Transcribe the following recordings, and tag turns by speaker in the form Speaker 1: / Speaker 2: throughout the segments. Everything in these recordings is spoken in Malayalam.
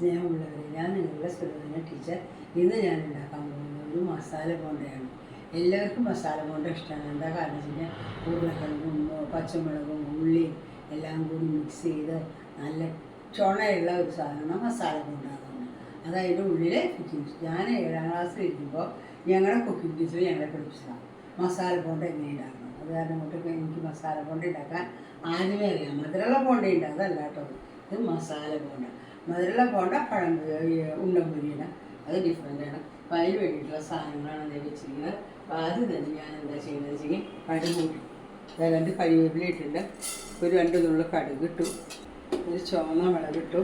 Speaker 1: സ്നേഹമുള്ളവരെ ഞാൻ നിങ്ങളുടെ സുരതന ടീച്ചർ. ഇന്ന് ഞാൻ ഉണ്ടാക്കാൻ പോകുന്നത് ഒരു മസാല ബോണ്ടയാണ്. എല്ലാവർക്കും മസാല ബോണ്ട ഇഷ്ടമാണ്. എന്താ കാരണം വെച്ച് കഴിഞ്ഞാൽ ഉരുളക്കിഴങ്ങും പച്ചമുളകും ഉള്ളിയും എല്ലാം കൂടി മിക്സ് ചെയ്ത് നല്ല ചുണയുള്ള ഒരു സാധനമാണ് മസാല ബോണ്ട അതായത് ഉള്ളിലെ കുക്കിംഗ് ഞാൻ ഏഴാം ക്ലാസ്സിൽ ഇരിക്കുമ്പോൾ ഞങ്ങളുടെ കുക്കിംഗ് ടീച്ചർ ഞങ്ങളെ പഠിപ്പിച്ചതാണ്. മസാല ബോണ്ട എങ്ങനെ ഉണ്ടാക്കണം? അത് കാരണം കൊണ്ട് എനിക്ക് മസാല ബോണ്ട ഉണ്ടാക്കാൻ ആദ്യമേ അറിയാം. മധുരമുള്ള ബോണ്ട ഉണ്ട്. അതല്ല ഇത് മസാല ബോണ്ട. മധുരമുള്ള ബോണ്ട പഴം ഉണ്ടംപുരിയുടെ അത് ഡിഫറെന്റാണ് അപ്പം അതിന് വേണ്ടിയിട്ടുള്ള സാധനങ്ങളാണ് എന്താ വെച്ചിരിക്കുന്നത്. അപ്പം ആദ്യം തന്നെ ഞാൻ എന്താ ചെയ്യുന്നത് വെച്ചെങ്കിൽ കടുക് കൂട്ടി അതായത് രണ്ട് കരിവേപ്പില ഇട്ടിട്ടുണ്ട്. ഒരു രണ്ട് നുള്ളു കടുക് ഇട്ടു. ഒരു ചുവന്ന മുളക് ഇട്ടു.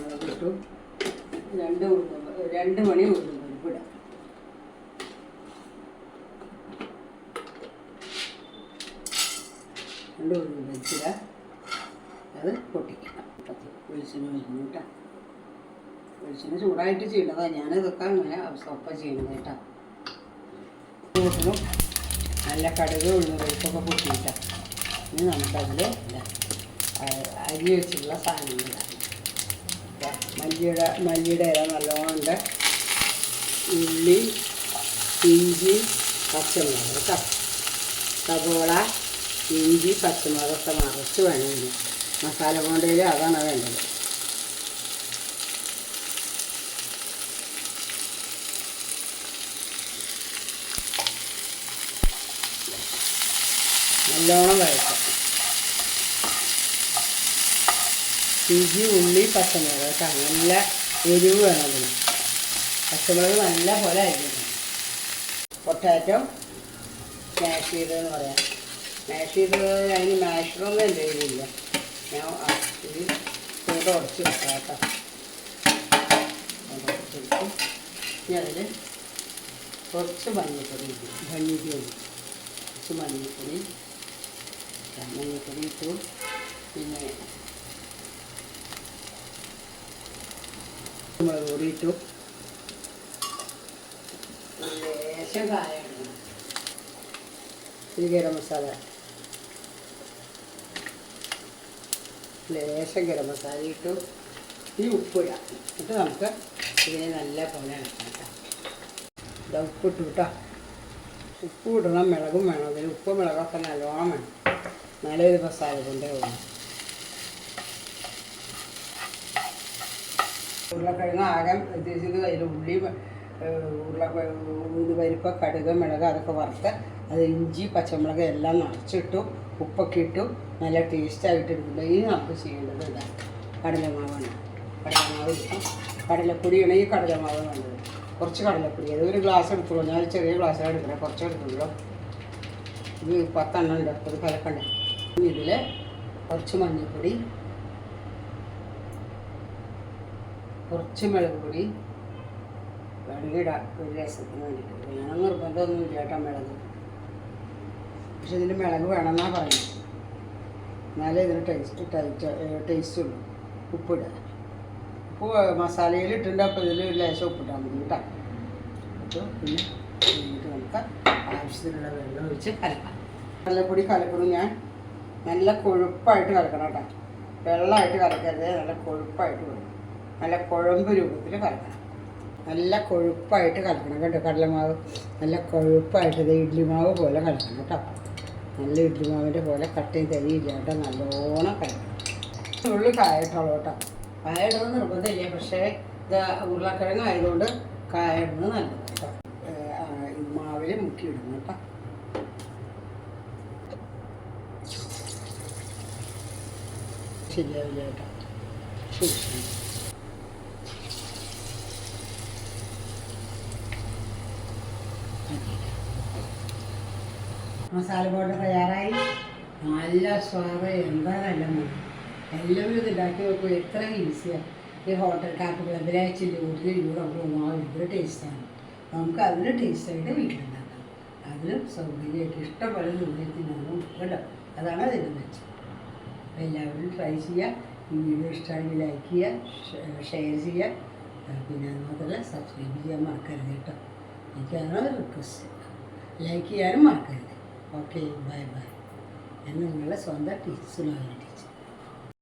Speaker 1: മുളക് ഇട്ടു. രണ്ട് ഉഴുന്നും രണ്ട് മണി പരിപ്പ് ഇടാം. രണ്ട് ഉഴുന്നും പരിപ്പിട അത് പൊട്ടിക്കണം. വെളിച്ചെണ്ണ വരുന്നു കേട്ടോ. വെളിച്ചെണ്ണ ചൂടായിട്ട് ഞാൻ ഞാനിതൊക്കെ അങ്ങനെ സൊപ്പ ചെയ്യണത് കേട്ടോ. നല്ല കടുക് ഉള്ളു. പരിപ്പൊക്കെ പൊട്ടിയിട്ടാണ് ഇനി നമുക്കതിൽ അരി വെച്ചിട്ടുള്ള സാധനങ്ങൾ മല്ലിയുടെ മല്ലിയുടെ ഇല നല്ലോണം ഉള്ളി ഇഞ്ചി പച്ചമുളക് കേട്ടോ. സവോള ഇഞ്ചി പച്ചമുളകൊക്കെ മറച്ച് വേണം മസാല കൊണ്ടയിൽ അതാണ് വേണ്ടത്. നല്ലോണം വഴക്കാം ഇഞ്ചി ഉള്ളി പച്ചമുളക് നല്ല എരിവ് വേണം അതിന് പച്ചമുളക് നല്ല പോലെ അരിഞ്ഞണം പൊട്ടാറ്റോ മാഷ് ചെയ്തതെന്ന് പറയാം. മാഷ് ചെയ്ത് അതിന് മാഷറൊന്നും എന്റെ കയ്യിലില്ല ഞാൻ ഇത് കൂടെ ഉടച്ച് വെക്കാം കേട്ടോ അത് ഉടച്ചെടുത്ത് ഇനി അതിൽ കുറച്ച് മഞ്ഞൾപ്പൊടി ഇട്ടു മഞ്ഞൾപ്പൊടി കുറച്ച് മഞ്ഞൾപ്പൊടി മഞ്ഞപ്പൊടി ഇട്ടു. പിന്നെ മുളക് പൊടി ഇട്ടു. ലേശം കായ ഇടണം. ഗരം മസാല. ലേശം ഗരം മസാല ഇട്ടു. ഈ ഉപ്പിടാം എന്നിട്ട് നമുക്ക് ഇതിനെ നല്ല പോലെ ഇളക്കാം കേട്ടോ. ഇതാ ഉപ്പിട്ടു കേട്ടോ. ഉപ്പ് ഇടണം മിളകും വേണം. അതിന് ഉപ്പ് മിളകൊക്കെ നല്ലോണം വേണം. നല്ലൊരു മസാല കൊണ്ടേ വേണം ഉരുളക്കിഴങ്ങ് ആകെ ഉദ്ദേശിച്ചത് അതിൽ ഉള്ളി ഉരുള ഇത് പരിപ്പ് കടുക് മിളക് അതൊക്കെ വറുത്ത് അത് ഇഞ്ചി പച്ചമുളക് എല്ലാം നിറച്ചിട്ടു ഉപ്പൊക്കെ ഇട്ടു നല്ല ടേസ്റ്റായിട്ട് എടുക്കുന്നത് ഇനി നമുക്ക് ചെയ്യേണ്ടത് ഇതാണ് കടലമാവാണ്. കടലമാവ് ഇട്ടു കടലപ്പൊടിയാണ് ഈ കടലമാവ് വേണ്ടത്. കുറച്ച് കടലപ്പൊടി. അത് ഒരു ഗ്ലാസ് എടുത്തുള്ളൂ ഞാൻ ചെറിയ ഗ്ലാസ്സാണ് എടുക്കുന്നത്. കുറച്ച് എടുത്തുള്ളൂ. ഇത് പത്തെണ്ണം ഉണ്ട്. അത് കലക്കണ്ട. ഇനി ഇതിൽ കുറച്ച് മഞ്ഞൾപ്പൊടി കുറച്ച് മുളക് പൊടി വേണമെങ്കിൽ ഒരു രസത്തിന് വേണ്ടിയിട്ട്. വേണം നിർബന്ധമൊന്നുമില്ല കേട്ടോ മുളക്. പക്ഷെ ഇതിന്റെ മിളക് വേണമെന്നാണ് പറയുന്നത്. എന്നാലേ ഇതിന് ടേസ്റ്റ് ടൈറ്റ് ടേസ്റ്റ് ഉള്ളൂ. ഉപ്പിടുക ഉപ്പ് മസാലയിൽ ഇട്ടിട്ടുണ്ട് അപ്പോൾ ഇതിൽ ലേശം ഉപ്പിട്ടാൽ മതി കേട്ടോ. അപ്പോൾ പിന്നെ കഴിഞ്ഞിട്ട് നമുക്ക് ആവശ്യത്തിനുള്ള വെള്ളം ഒഴിച്ച് കലക്കാം. കടലപ്പൊടി കലക്കണം ഞാൻ. നല്ല കൊഴുപ്പായിട്ട് കലക്കണം കേട്ടോ. വെള്ളമായിട്ട് കലക്കരുത് നല്ല കൊഴുപ്പായിട്ട് വേണം നല്ല കുഴമ്പ് രൂപത്തിൽ കലക്കണം. നല്ല കൊഴുപ്പായിട്ട് കലക്കണം കേട്ടോ. കടലമാവ് നല്ല കൊഴുപ്പായിട്ട് ഇഡ്ഡലി മാവ് പോലെ കലക്കണം കേട്ടോ. നല്ല ഇഡ്ഡലി മാവിന്റെ പോലെ കട്ടയും തരിയില്ല. കേട്ടോ നല്ലോണം കഴിക്കണം ഉള്ളി കായട്ടുള്ളൂ കേട്ടോ. കായ നിർബന്ധമില്ല. പക്ഷേ ഇത് ഉരുളക്കിഴങ്ങ് ആയതുകൊണ്ട് കായടുന്നത് നല്ലത് കേട്ടോ. മാവിൽ മുക്കി ഇടണം കേട്ടോ. ശരിയാവില്ല കേട്ടോ. ശരി ശരി. മസാല പൗഡർ തയ്യാറായി. നല്ല സ്വാദ്. എന്താ നല്ല മണം എല്ലാവരും ഇത് ഉണ്ടാക്കി നോക്കും. എത്ര ഈസിയാണ് ഈ ഹോട്ടൽ കാപ്പ് ക്ലബിലാഴ്ചയിൽ ഒരു യൂറോ ആ ഇതൊരു ടേസ്റ്റാണ് നമുക്ക് അതിന് ടേസ്റ്റായിട്ട് വീട്ടിലുണ്ടാക്കാം. അതിലും സൗകര്യമായിട്ട് ഇഷ്ടംപോലെ തിന്നാനും കേട്ടോ അതാണ് അതിന്റെ മെച്ചം. അപ്പോൾ എല്ലാവരും ട്രൈ ചെയ്യുക. ഈ വീഡിയോ ഇഷ്ടമാണെങ്കിൽ ലൈക്ക് ചെയ്യുക ഷെയർ ചെയ്യുക. പിന്നെ അത് മാത്രമല്ല സബ്സ്ക്രൈബ് ചെയ്യാൻ മറക്കരുത് കേട്ടോ. എനിക്കതാണ് റിക്വസ്റ്റ് ലൈക്ക് ചെയ്യാനും മറക്കരുത്. ഓക്കെ ബൈ ബൈ ഞാൻ നിങ്ങളുടെ സ്വന്തം ടീച്ചർ സുലോചന ടീച്ചർ